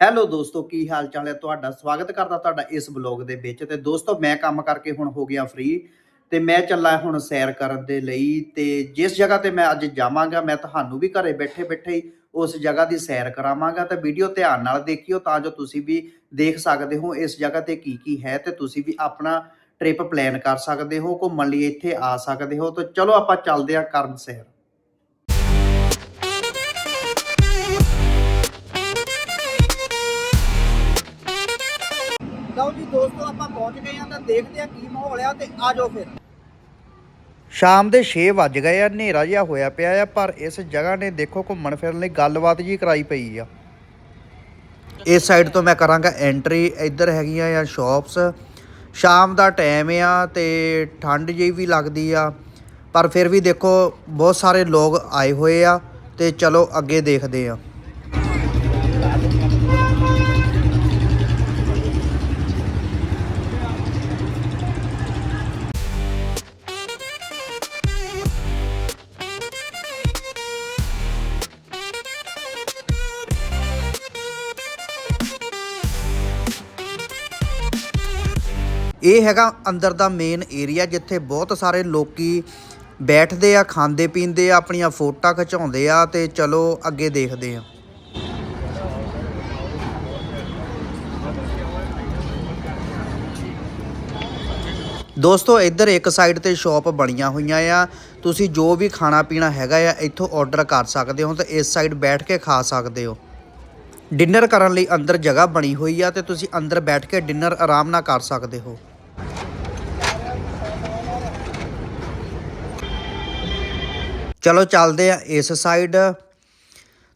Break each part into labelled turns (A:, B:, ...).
A: Hello ਦੋਸਤੋ, ਕੀ ਹਾਲ ਚਾਲ ਹੈ? ਤੁਹਾਡਾ ਸਵਾਗਤ ਕਰਦਾ ਤੁਹਾਡਾ ਇਸ ਬਲੌਗ ਦੇ ਵਿੱਚ ਤੇ ਦੋਸਤੋ, ਮੈਂ ਕੰਮ ਕਰਕੇ ਹੁਣ ਹੋ ਗਿਆ ਫ੍ਰੀ ਤੇ ਮੈਂ ਚੱਲਾ ਹੁਣ ਸੈਰ ਕਰਨ ਦੇ ਲਈ ਤੇ ਜਿਸ ਜਗ੍ਹਾ ਤੇ ਮੈਂ ਅੱਜ ਜਾਵਾਂਗਾ, ਮੈਂ ਤੁਹਾਨੂੰ ਵੀ ਘਰੇ ਬੈਠੇ ਬੈਠੇ ਹੀ ਉਸ ਜਗ੍ਹਾ ਦੀ ਸੈਰ ਕਰਾਵਾਂਗਾ ਤੇ ਵੀਡੀਓ ਧਿਆਨ ਨਾਲ ਦੇਖਿਓ ਤਾਂ ਜੋ ਤੁਸੀਂ ਵੀ ਦੇਖ ਸਕਦੇ ਹੋ ਇਸ ਜਗ੍ਹਾ ਤੇ ਕੀ ਕੀ ਹੈ ਤੇ ਤੁਸੀਂ ਵੀ ਆਪਣਾ ਟ੍ਰਿਪ ਪਲਾਨ ਕਰ ਸਕਦੇ ਹੋ, ਘੁੰਮਣ ਲਈ ਇੱਥੇ ਆ ਸਕਦੇ ਹੋ। ਤਾਂ ਚਲੋ ਆਪਾਂ ਚੱਲਦੇ ਹਾਂ ਕਰਨ ਸੈਰ। ਲਓ ਆਪਾਂ ਪਹੁੰਚ ਗਏ ਆ ਤਾਂ ਦੇਖਦੇ ਆ ਕੀ ਮਾਹੌਲ ਆ ਤੇ ਆ ਜਾਓ ਫਿਰ। ਸ਼ਾਮ ਦੇ 6 ਵੱਜ ਗਏ ਆ, ਹਨੇਰਾ ਜਿਹਾ ਹੋਇਆ ਪਿਆ ਆ, ਪਰ ਇਸ ਜਗ੍ਹਾ ਨੇ ਦੇਖੋ ਘੁੰਮਣ ਫਿਰਨ ਲਈ ਗੱਲਬਾਤ ਜੀ ਕਰਾਈ ਪਈ ਆ। ਇਸ ਸਾਈਡ ਤੋਂ ਮੈਂ ਕਰਾਂਗਾ ਐਂਟਰੀ ਇੱਧਰ ਹੈਗੀਆਂ ਆ ਸ਼ਾਪਸ ਸ਼ਾਮ ਦਾ ਟਾਈਮ ਆ ਤੇ ਠੰਡ ਜਿਹੀ ਵੀ ਲੱਗਦੀ ਆ, ਪਰ ਫਿਰ ਵੀ ਦੇਖੋ ਬਹੁਤ ਸਾਰੇ ਲੋਕ ਆਏ ਹੋਏ ਆ ਤੇ ਚਲੋ ਅੱਗੇ ਦੇਖਦੇ ਆ। ਇਹ ਹੈਗਾ ਅੰਦਰ ਦਾ ਮੇਨ ਏਰੀਆ ਜਿੱਥੇ ਬਹੁਤ ਸਾਰੇ ਲੋਕੀ ਬੈਠਦੇ ਆ, ਖਾਂਦੇ ਪੀਂਦੇ ਆ, ਆਪਣੀਆਂ ਫੋਟੋਆਂ ਖਿਚਾਉਂਦੇ ਆ ਤੇ ਚਲੋ ਅੱਗੇ ਦੇਖਦੇ ਆ। ਦੋਸਤੋ, ਇੱਧਰ ਇੱਕ ਸਾਈਡ ਤੇ ਸ਼ਾਪ ਬਣੀਆਂ ਹੋਈਆਂ ਆ। ਤੁਸੀਂ ਜੋ ਵੀ ਖਾਣਾ ਪੀਣਾ ਹੈਗਾ ਆ, ਇੱਥੋਂ ਆਰਡਰ ਕਰ ਸਕਦੇ ਹੋ ਤੇ ਇਸ ਸਾਈਡ ਬੈਠ ਕੇ ਖਾ ਸਕਦੇ ਹੋ। ਡਿਨਰ ਕਰਨ ਲਈ ਅੰਦਰ ਜਗ੍ਹਾ ਬਣੀ ਹੋਈ ਆ ਤੇ ਤੁਸੀਂ ਅੰਦਰ ਬੈਠ ਕੇ ਡਿਨਰ ਆਰਾਮ ਨਾਲ ਕਰ ਸਕਦੇ ਹੋ। ਚਲੋ ਚੱਲਦੇ ਆ ਇਸ ਸਾਈਡ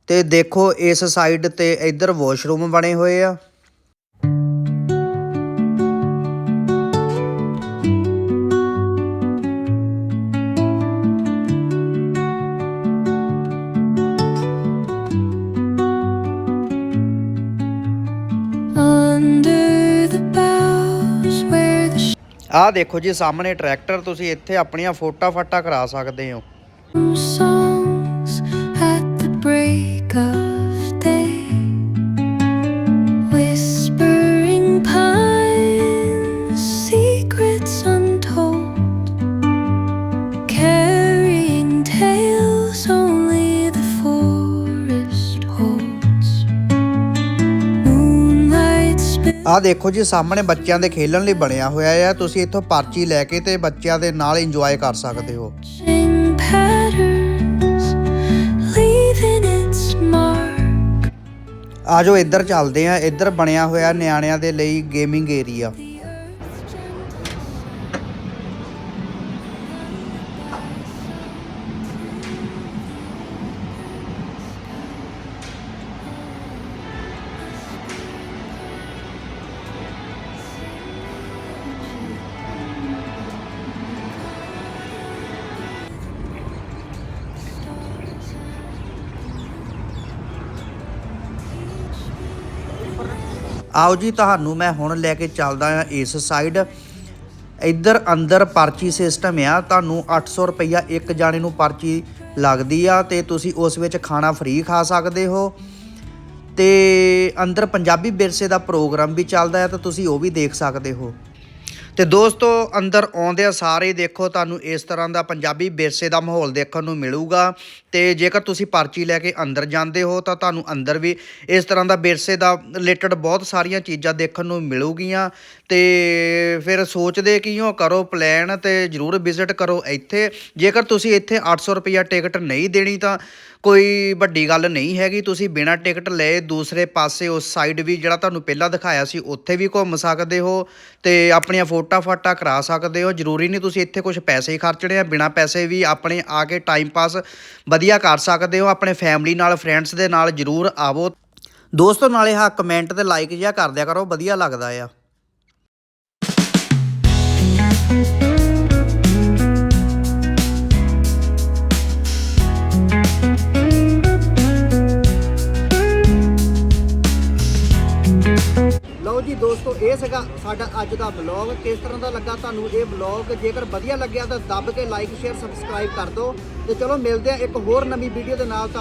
A: ਤੇ ਦੇਖੋ ਇਸ ਸਾਈਡ ਤੇ ਇੱਧਰ ਵਾਸ਼ਰੂਮ ਬਣੇ ਹੋਏ ਆ। ਆਹ ਦੇਖੋ ਜੀ ਸਾਹਮਣੇ ਟਰੈਕਟਰ ਤੁਸੀਂ ਇੱਥੇ ਆਪਣੀਆਂ ਫੋਟਾ ਫਾਟਾ ਕਰਾ ਸਕਦੇ ਹੋ।
B: Songs at the break of day, whispering pines, secrets untold, carrying tales only the forest holds. Moonlight spills.
A: ਆਹ ਦੇਖੋ ਜੀ ਸਾਹਮਣੇ ਬੱਚਿਆਂ ਦੇ ਖੇਡਣ ਲਈ ਬਣਿਆ ਹੋਇਆ ਆ ਤੁਸੀਂ ਇੱਥੋਂ ਪਰਚੀ ਲੈ ਕੇ ਤੇ ਬੱਚਿਆਂ ਦੇ ਨਾਲ ਇੰਜੋਏ ਕਰ ਸਕਦੇ ਹੋ ਆਜੋ ਇੱਧਰ ਚੱਲਦੇ ਆ ਇੱਧਰ ਬਣਿਆ ਹੋਇਆ ਨਿਆਣਿਆਂ ਦੇ ਲਈ ਗੇਮਿੰਗ ਏਰੀਆ ਆਓ ਜੀ ਤੁਹਾਨੂੰ ਮੈਂ ਹੁਣ ਲੈ ਕੇ ਚੱਲਦਾ ਆ ਇਸ ਸਾਈਡ ਇੱਧਰ ਅੰਦਰ ਪਰਚੀ ਸਿਸਟਮ ਆ, ਤੁਹਾਨੂੰ 800 ਰੁਪਈਆ ਇੱਕ ਜਾਣੇ ਨੂੰ ਪਰਚੀ ਲੱਗਦੀ ਆ ਤੇ ਤੁਸੀਂ ਉਸ ਵਿੱਚ ਖਾਣਾ ਫ੍ਰੀ ਖਾ ਸਕਦੇ ਹੋ। ਤੇ ਅੰਦਰ ਪੰਜਾਬੀ ਵਿਰਸੇ ਦਾ ਪ੍ਰੋਗਰਾਮ ਵੀ ਚੱਲਦਾ ਹੈ ਤਾਂ ਤੁਸੀਂ ਉਹ ਵੀ ਦੇਖ ਸਕਦੇ ਹੋ। ਤੇ ਦੋਸਤੋ, ਅੰਦਰ ਆਉਂਦੇ ਸਾਰੇ ਦੇਖੋ, ਤੁਹਾਨੂੰ ਇਸ ਤਰ੍ਹਾਂ ਦਾ ਪੰਜਾਬੀ ਵਿਰਸੇ ਦਾ ਮਾਹੌਲ ਦੇਖਣ ਨੂੰ ਮਿਲੂਗਾ। ਤੇ ਜੇਕਰ ਤੁਸੀਂ ਪਰਚੀ ਲੈ ਕੇ ਅੰਦਰ ਜਾਂਦੇ ਹੋ, ਤਾਂ ਤੁਹਾਨੂੰ ਅੰਦਰ ਵੀ ਇਸ ਤਰ੍ਹਾਂ ਦਾ ਵਿਰਸੇ ਦਾ ਰਿਲੇਟਡ ਬਹੁਤ ਸਾਰੀਆਂ ਚੀਜ਼ਾਂ ਦੇਖਣ ਨੂੰ ਮਿਲੂਗੀਆਂ। ਤੇ ਫਿਰ ਸੋਚਦੇ ਕਿ ਹੋ ਕਰੋ ਪਲਾਨ ਤੇ ਜਰੂਰ ਵਿਜ਼ਿਟ ਕਰੋ ਇੱਥੇ। ਜੇਕਰ ਤੁਸੀਂ ਇੱਥੇ 800 ਰੁਪਈਆ ਟਿਕਟ ਨਹੀਂ ਦੇਣੀ ਤਾਂ ਕੋਈ ਵੱਡੀ ਗੱਲ ਨਹੀਂ ਹੈਗੀ। ਤੁਸੀਂ ਬਿਨਾਂ ਟਿਕਟ ਲਏ ਦੂਸਰੇ ਪਾਸੇ ਉਸ ਸਾਈਡ ਵੀ ਜਿਹੜਾ ਤੁਹਾਨੂੰ ਪਹਿਲਾਂ ਦਿਖਾਇਆ ਸੀ, ਉੱਥੇ ਵੀ ਘੁੰਮ ਸਕਦੇ ਹੋ ਤੇ ਆਪਣੀਆਂ ਫੋਟਾ ਫਾਟਾ ਕਰਾ ਸਕਦੇ ਹੋ। ਜ਼ਰੂਰੀ ਨਹੀਂ ਤੁਸੀਂ ਇੱਥੇ ਕੁਝ ਪੈਸੇ ਹੀ ਖਰਚਣੇ ਆ। ਬਿਨਾਂ ਪੈਸੇ ਵੀ ਆਪਣੇ ਆ ਕੇ ਟਾਈਮ ਪਾਸ ਵਧੀਆ ਕਰ ਸਕਦੇ ਹੋ। ਆਪਣੇ ਫੈਮਿਲੀ ਨਾਲ ਫਰੈਂਡਸ ਦੇ ਨਾਲ ਜ਼ਰੂਰ ਆਵੋ। ਦੋਸਤੋ, ਨਾਲੇ ਹਾਂ ਕਮੈਂਟ ਤੇ ਲਾਈਕ ਜਿਹਾ ਕਰ ਦਿਆ ਕਰੋ। ਵਧੀਆ ਲੱਗਦਾ ਆ। ਇਹ ਸੀਗਾ ਸਾਡਾ ਅੱਜ ਦਾ ਬਲੌਗ ਕਿਸ ਤਰ੍ਹਾਂ ਦਾ ਲੱਗਾ ਤੁਹਾਨੂੰ ਇਹ ਬਲੌਗ ਜੇਕਰ ਵਧੀਆ ਲੱਗਿਆ ਤਾਂ ਦੱਬ ਕੇ ਲਾਈਕ ਸ਼ੇਅਰ ਸਬਸਕ੍ਰਾਈਬ ਕਰ ਦਿਓ। ਤੇ ਚਲੋ ਮਿਲਦੇ ਆ ਇੱਕ ਹੋਰ ਨਵੀਂ ਵੀਡੀਓ ਦੇ ਨਾਲ। ਤਾਂ